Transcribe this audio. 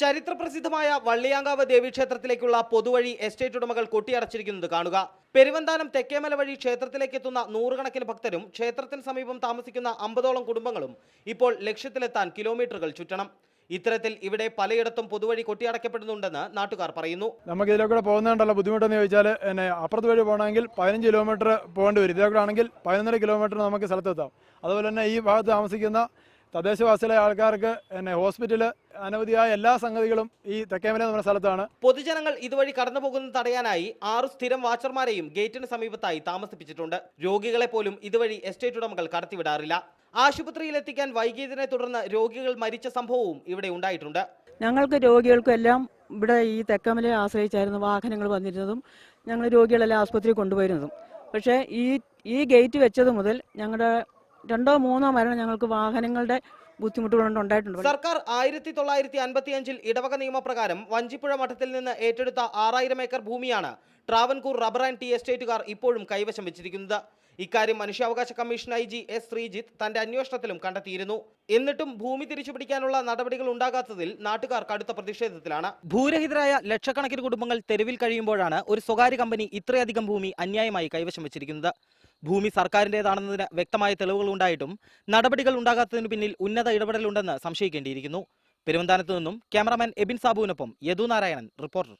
ചരിത്രപ്രസിദ്ധമായ വള്ളിയാങ്കാവ് ദേവീക്ഷേത്രത്തിലേക്കുള്ള പൊതുവഴി എസ്റ്റേറ്റ് ഉടമകൾ കൊട്ടിയടച്ചിരിക്കുന്നത് കാണുക. പെരുവന്താനം തെക്കേമല വഴി ക്ഷേത്രത്തിലേക്ക് എത്തുന്ന നൂറുകണക്കിന് ഭക്തരും ക്ഷേത്രത്തിന് സമീപം താമസിക്കുന്ന അമ്പതോളം കുടുംബങ്ങളും ഇപ്പോൾ ലക്ഷ്യത്തിലെത്താൻ കിലോമീറ്ററുകൾ ചുറ്റണം. ഇത്തരത്തിൽ ഇവിടെ പലയിടത്തും പൊതുവഴി കൊട്ടിയടക്കപ്പെടുന്നുണ്ടെന്ന് നാട്ടുകാർ പറയുന്നു. നമുക്ക് ഇതിലൂടെ പോകുന്നതുകൊണ്ടുള്ള ബുദ്ധിമുട്ടെന്ന് ചോദിച്ചാൽ എന്നെ അപ്പുറത്ത് വഴി പോകണമെങ്കിൽ പതിനഞ്ച് കിലോമീറ്റർ പോകേണ്ടി വരും. ഇതിലൂടെ ആണെങ്കിൽ പതിനൊന്നര കിലോമീറ്റർ നമുക്ക് സ്ഥലത്തെത്താം. അതുപോലെ തന്നെ ഈ ഭാഗത്ത് താമസിക്കുന്ന തദ്ദേശവാസികളെ ആൾക്കാർക്ക് എന്നെ ഹോസ്പിറ്റലിൽ അനവധിയായ എല്ലാ സംഗതികളും ഈ തെക്കേമല എന്ന സ്ഥലത്താണ്. പൊതുജനങ്ങൾ ഇതുവഴി കടന്നു പോകുന്നത് തടയാനായി ആറ് സ്ഥിരം വാച്ചർമാരെയും ഗേറ്റിന് സമീപത്തായി താമസിപ്പിച്ചിട്ടുണ്ട്. രോഗികളെ പോലും ഇതുവഴി എസ്റ്റേറ്റ് ഉടമകൾ കടത്തിവിടാറില്ല. ആശുപത്രിയിൽ എത്തിക്കാൻ വൈകിയതിനെ തുടർന്ന് രോഗികൾ മരിച്ച സംഭവവും ഇവിടെ ഉണ്ടായിട്ടുണ്ട്. ഞങ്ങൾക്ക് രോഗികൾക്കെല്ലാം ഇവിടെ ഈ തെക്കമലയെ ആശ്രയിച്ചായിരുന്നു വാഹനങ്ങൾ വന്നിരുന്നതും ഞങ്ങൾ രോഗികളെല്ലാം ആസ്പത്രിയിൽ കൊണ്ടുപോയിരുന്നതും. പക്ഷേ ഈ ഈ ഗേറ്റ് വെച്ചത് മുതൽ ഞങ്ങളുടെ രണ്ടോ മൂന്നോ മരണം ഞങ്ങൾക്ക് വാഹനങ്ങളുടെ ബുദ്ധിമുട്ടുകൾ കൊണ്ട് ഉണ്ടായിട്ടുണ്ട്. സർക്കാർ ആയിരത്തി തൊള്ളായിരത്തി അൻപത്തി അഞ്ചിൽ ഇടവക നിയമപ്രകാരം വഞ്ചിപ്പുഴ മഠത്തിൽ നിന്ന് ഏറ്റെടുത്ത ആറായിരം ഏക്കർ ഭൂമിയാണ് ട്രാവൻകൂർ റബ്ബർ ആൻഡ് ടീ എസ്റ്റേറ്റുകാർ ഇപ്പോഴും കൈവശം വെച്ചിരിക്കുന്നത്. ഇക്കാര്യം മനുഷ്യാവകാശ commission I G S Sreejith തന്റെ അന്വേഷണത്തിലും കണ്ടെത്തിയിരുന്നു. എന്നിട്ടും ഭൂമി തിരിച്ചുപിടിക്കാനുള്ള നടപടികൾ ഉണ്ടാകാത്തതിൽ നാട്ടുകാർ കടുത്ത പ്രതിഷേധത്തിലാണ്. ഭൂരഹിതരായ ലക്ഷക്കണക്കിന് കുടുംബങ്ങൾ തെരുവിൽ കഴിയുമ്പോഴാണ് ഒരു സ്വകാര്യ കമ്പനി ഇത്രയധികം ഭൂമി അന്യായമായി കൈവശം വെച്ചിരിക്കുന്നത്. ഭൂമി സർക്കാരിന്റേതാണെന്നതിന് വ്യക്തമായ തെളിവുകൾ ഉണ്ടായിട്ടും നടപടികൾ ഉണ്ടാകാത്തതിന് പിന്നിൽ ഉന്നത ഇടപെടലുണ്ടെന്ന് സംശയിക്കേണ്ടിയിരിക്കുന്നു. പെരുവന്താനത്ത് നിന്നും ക്യാമറാമാൻ എബിൻ സാബുവിനൊപ്പം യദുനാരായണൻ റിപ്പോർട്ടർ.